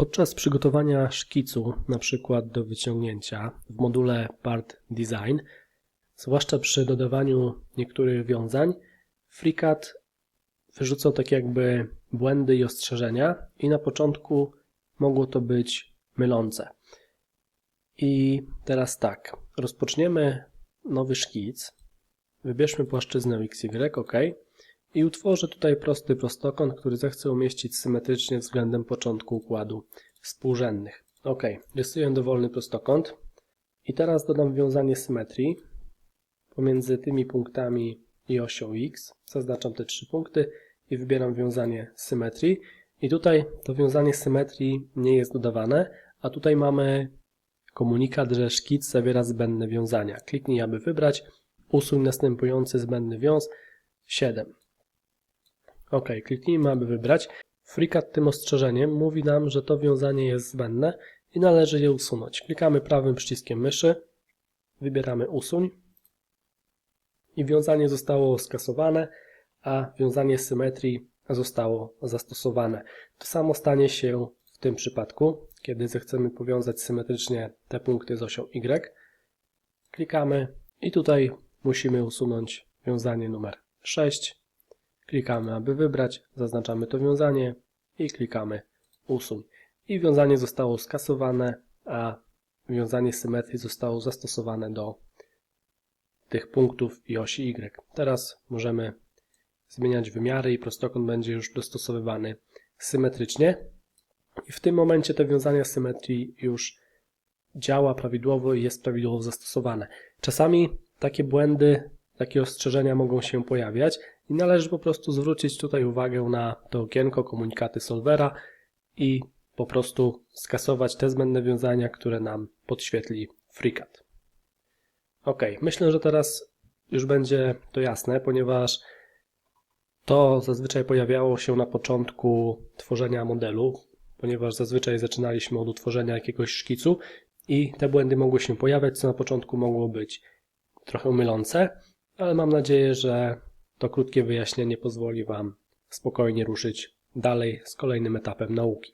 Podczas przygotowania szkicu, na przykład do wyciągnięcia w module Part Design, zwłaszcza przy dodawaniu niektórych wiązań, FreeCAD wyrzucał tak jakby błędy i ostrzeżenia i na początku mogło to być mylące. I teraz tak, rozpoczniemy nowy szkic, wybierzmy płaszczyznę XY, OK, i utworzę tutaj prosty prostokąt, który zechcę umieścić symetrycznie względem początku układu współrzędnych. OK, rysuję dowolny prostokąt i teraz dodam wiązanie symetrii pomiędzy tymi punktami i osią X. Zaznaczam te trzy punkty i wybieram wiązanie symetrii. I tutaj to wiązanie symetrii nie jest dodawane, a tutaj mamy komunikat, że szkic zawiera zbędne wiązania. Kliknij, aby wybrać. Usuń następujący zbędny wiąz 7. OK, kliknijmy, aby wybrać. FreeCAD tym ostrzeżeniem mówi nam, że to wiązanie jest zbędne i należy je usunąć. Klikamy prawym przyciskiem myszy, wybieramy usuń i wiązanie zostało skasowane, a wiązanie symetrii zostało zastosowane. To samo stanie się w tym przypadku, kiedy zechcemy powiązać symetrycznie te punkty z osią Y. Klikamy i tutaj musimy usunąć wiązanie numer 6 Klikamy, aby wybrać, zaznaczamy to wiązanie i klikamy usuń. I wiązanie zostało skasowane, a wiązanie symetrii zostało zastosowane do tych punktów i osi Y. Teraz możemy zmieniać wymiary i prostokąt będzie już dostosowywany symetrycznie. I w tym momencie te wiązania symetrii już działa prawidłowo i jest prawidłowo zastosowane. Czasami takie błędy, takie ostrzeżenia mogą się pojawiać i należy po prostu zwrócić tutaj uwagę na to okienko komunikaty solvera i po prostu skasować te zbędne wiązania, które nam podświetli FreeCAD. Ok, myślę, że teraz już będzie to jasne, ponieważ to zazwyczaj pojawiało się na początku tworzenia modelu, ponieważ zazwyczaj zaczynaliśmy od utworzenia jakiegoś szkicu i te błędy mogły się pojawiać, co na początku mogło być trochę mylące, ale mam nadzieję, że to krótkie wyjaśnienie pozwoli Wam spokojnie ruszyć dalej z kolejnym etapem nauki.